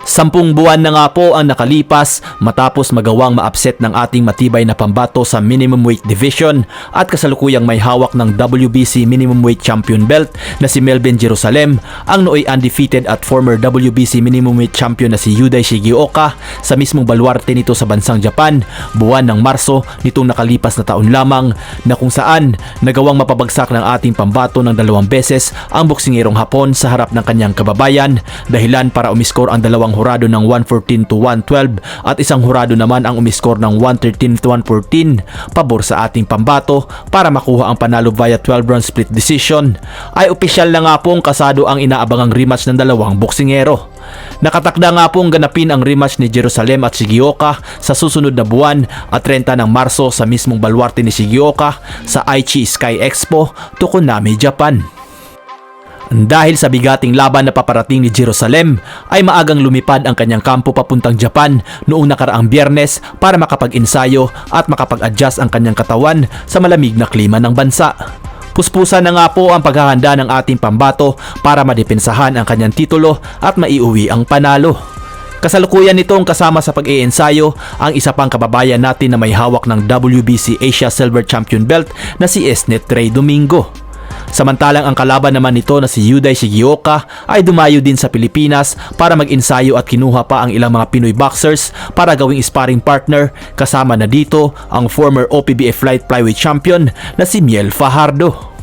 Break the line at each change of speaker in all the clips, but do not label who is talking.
Sampung buwan na nga po ang nakalipas matapos magawang ma-upset ng ating matibay na pambato sa minimum weight division at kasalukuyang may hawak ng WBC minimum weight champion belt na si Melvin Jerusalem, ang nooy undefeated at former WBC minimum weight champion na si Yuday Shigioka sa mismong baluarte nito sa bansang Japan buwan ng Marso nitong nakalipas na taon lamang na kung saan nagawang mapabagsak ng ating pambato ng dalawang beses ang boksingerong Hapon sa harap ng kanyang kababayan dahilan para umiskor ang dalawang hurado ng 114 to 112 at isang hurado naman ang umiskor ng 113 to 114 pabor sa ating pambato para makuha ang panalo via 12 round split decision ay opisyal na nga pong kasado ang inaabangang rematch ng dalawang boksingero. Nakatakda nga pong ganapin ang rematch ni Jerusalem at Shigioka sa susunod na buwan at 30 ng Marso sa mismong baluarte ni Shigioka sa Aichi Sky Expo, Tokonami, Japan. Dahil sa bigating laban na paparating ni Jerusalem, ay maagang lumipad ang kanyang kampo papuntang Japan noong nakaraang biyernes para makapag-ensayo at makapag-adjust ang kanyang katawan sa malamig na klima ng bansa. Puspusan na nga po ang paghahanda ng ating pambato para madepensahan ang kanyang titulo at maiuwi ang panalo. Kasalukuyan nitong kasama sa pag-iensayo ang isa pang kababayan natin na may hawak ng WBC Asia Silver Champion Belt na si Esnet Ray Domingo. Samantalang ang kalaban naman nito na si Yuday Shigioka ay dumayo din sa Pilipinas para mag-ensayo at kinuha pa ang ilang mga Pinoy boxers para gawing sparring partner kasama na dito ang former OPBF Light Flyweight Champion na si Miel Fajardo.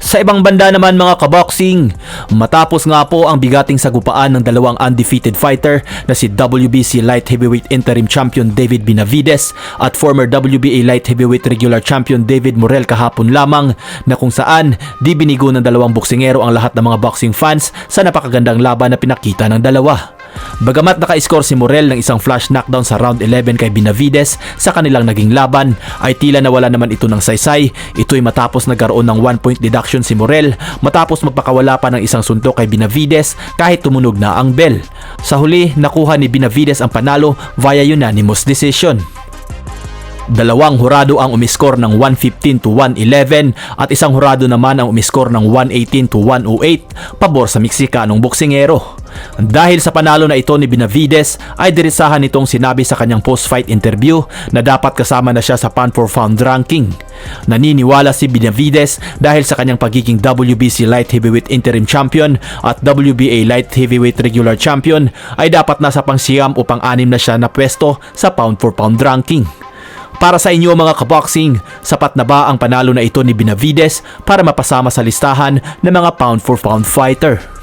Sa ibang banda naman mga kaboxing, matapos nga po ang bigating sagupaan ng dalawang undefeated fighter na si WBC Light Heavyweight Interim Champion David Benavides at former WBA Light Heavyweight Regular Champion David Morel kahapon lamang na kung saan di binigo ng dalawang boksingero ang lahat ng mga boxing fans sa napakagandang laban na pinakita ng dalawa. Bagamat naka-score si Morel ng isang flash knockdown sa round 11 kay Benavides sa kanilang naging laban ay tila nawala naman ito ng saysay. Ito'y matapos nagkaroon ng 1 point deduction si Morel matapos magpakawala pa ng isang suntok kay Benavides kahit tumunog na ang bell. Sa huli, nakuha ni Benavides ang panalo via unanimous decision. Dalawang hurado ang umiskor ng 115 to 111 at isang hurado naman ang umiskor ng 118 to 108 pabor sa Meksikanong boksingero. Dahil sa panalo na ito ni Benavides ay dirisahan nitong sinabi sa kanyang post-fight interview na dapat kasama na siya sa pound for pound ranking. Naniniwala si Benavides dahil sa kanyang pagiging WBC Light Heavyweight Interim Champion at WBA Light Heavyweight Regular Champion ay dapat nasa pangsiyam o pang-anim na siya na pwesto sa pound for pound ranking. Para sa inyo mga kaboxing, sapat na ba ang panalo na ito ni Benavides para mapasama sa listahan ng mga pound for pound fighter?